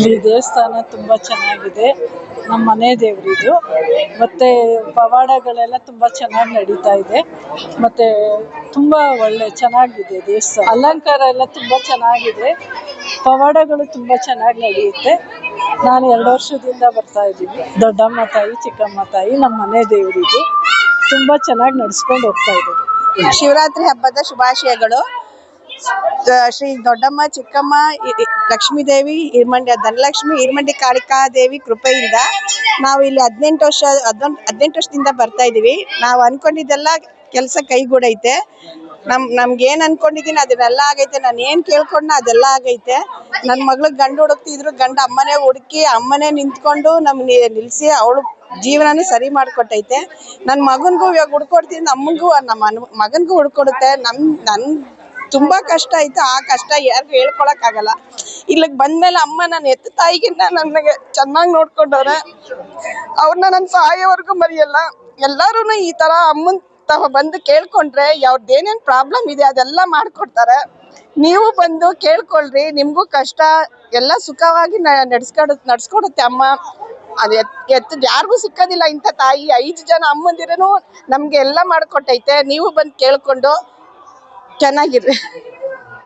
ಇಲ್ಲಿ ದೇವಸ್ಥಾನ ತುಂಬಾ ಚೆನ್ನಾಗಿದೆ. ನಮ್ಮ ಮನೆ ದೇವರಿದು ಮತ್ತೆ ಪವಾಡಗಳೆಲ್ಲ ತುಂಬಾ ಚೆನ್ನಾಗಿ ನಡೀತಾ ಇದೆ. ಮತ್ತೆ ತುಂಬಾ ಒಳ್ಳೆ ಚೆನ್ನಾಗಿದೆ ದೇವಸ್ಥಾನ. ಅಲಂಕಾರ ಎಲ್ಲ ತುಂಬಾ ಚೆನ್ನಾಗಿದೆ. ಪವಾಡಗಳು ತುಂಬಾ ಚೆನ್ನಾಗಿ ನಡೆಯುತ್ತೆ. ನಾನು ಎರಡು ವರ್ಷದಿಂದ ಬರ್ತಾ ಇದ್ದೀನಿ. ದೊಡ್ಡಮ್ಮ ತಾಯಿ, ಚಿಕ್ಕಮ್ಮ ತಾಯಿ, ನಮ್ಮ ಮನೆ ದೇವರಿದು ತುಂಬಾ ಚೆನ್ನಾಗಿ ನಡೆಸ್ಕೊಂಡು ಹೋಗ್ತಾ ಇದ್ದಾರೆ. ಶಿವರಾತ್ರಿ ಹಬ್ಬದ ಶುಭಾಶಯಗಳು. ಶ್ರೀ ದೊಡ್ಡಮ್ಮ, ಚಿಕ್ಕಮ್ಮ ಲಕ್ಷ್ಮೀ ದೇವಿ ಹಿರ್ಮಂಡಿ, ಧನಲಕ್ಷ್ಮಿ, ಹಿರ್ಮಂಡಿ ಕಾಳಿಕಾ ದೇವಿ ಕೃಪೆಯಿಂದ ನಾವು ಇಲ್ಲಿ ಹದಿನೆಂಟು ವರ್ಷ, ಹದಿನೊಂದು, ಹದಿನೆಂಟು ವರ್ಷದಿಂದ ಬರ್ತಾ ಇದೀವಿ. ನಾವು ಅನ್ಕೊಂಡಿದ್ದೆಲ್ಲ ಕೆಲಸ ಕೈಗೂಡೈತೆ. ನಮ್ ನಮ್ಗೆ ಏನ್ ಅನ್ಕೊಂಡಿದೀನಿ ಅದನ್ನೆಲ್ಲ ಆಗೈತೆ. ನಾನು ಏನ್ ಕೇಳ್ಕೊಂಡ ಅದೆಲ್ಲ ಆಗೈತೆ. ನನ್ನ ಮಗಳಿಗೆ ಗಂಡು ಹುಡುಕ್ತಿದ್ರು, ಗಂಡ ಅಮ್ಮನೇ ಹುಡುಕಿ, ಅಮ್ಮನೇ ನಿಂತ್ಕೊಂಡು ನಮ್ ನಿಲ್ಸಿ ಅವಳು ಜೀವನನೇ ಸರಿ ಮಾಡ್ಕೊಟ್ಟೈತೆ. ನನ್ನ ಮಗನ್ಗೂ ಇವಾಗ ಹುಡ್ಕೊಡ್ತೀನಿ ನಮ್ಮಗೂ ನಮ್ಮ ಮಗನ್ಗೂ ಹುಡ್ಕೊಡುತ್ತೆ. ನಮ್ ನನ್ ತುಂಬಾ ಕಷ್ಟ ಆಯ್ತು. ಆ ಕಷ್ಟ ಯಾರಿಗೂ ಹೇಳ್ಕೊಳಕ್ ಆಗಲ್ಲ. ಇಲ್ಲಿಗೆ ಬಂದ್ಮೇಲೆ ಅಮ್ಮ ನನ್ನ ಎತ್ತ ತಾಯಿಗಿಂತ ನನಗೆ ಚೆನ್ನಾಗಿ ನೋಡ್ಕೊಂಡವ್ರೆ. ಅವ್ರನ್ನ ನನ್ನ ಸಾಯೋವರೆಗೂ ಮರೆಯಲ್ಲ. ಎಲ್ಲಾರು ಈ ತರ ಅಮ್ಮನ್ ಬಂದು ಕೇಳ್ಕೊಂಡ್ರೆ ಅವ್ರದ್ದು ಏನೇನ್ ಪ್ರಾಬ್ಲಮ್ ಇದೆ ಅದೆಲ್ಲ ಮಾಡ್ಕೊಡ್ತಾರೆ. ನೀವು ಬಂದು ಕೇಳ್ಕೊಳ್ರಿ, ನಿಮ್ಗೂ ಕಷ್ಟ, ಎಲ್ಲ ಸುಖವಾಗಿ ನಡ್ಸ್ಕೊಡ ನಡ್ಸ್ಕೊಡುತ್ತೆ ಅಮ್ಮ. ಅದು ಎತ್ ಯಾರಿಗೂ ಸಿಕ್ಕೋದಿಲ್ಲ ಇಂಥ ತಾಯಿ. ಐದು ಜನ ಅಮ್ಮಂದಿರನು ನಮ್ಗೆ ಎಲ್ಲ ಮಾಡ್ಕೊಟ್ಟೈತೆ. ನೀವು ಬಂದು ಕೇಳ್ಕೊಂಡು ಚೆನ್ನಾಗಿರ್ರಿ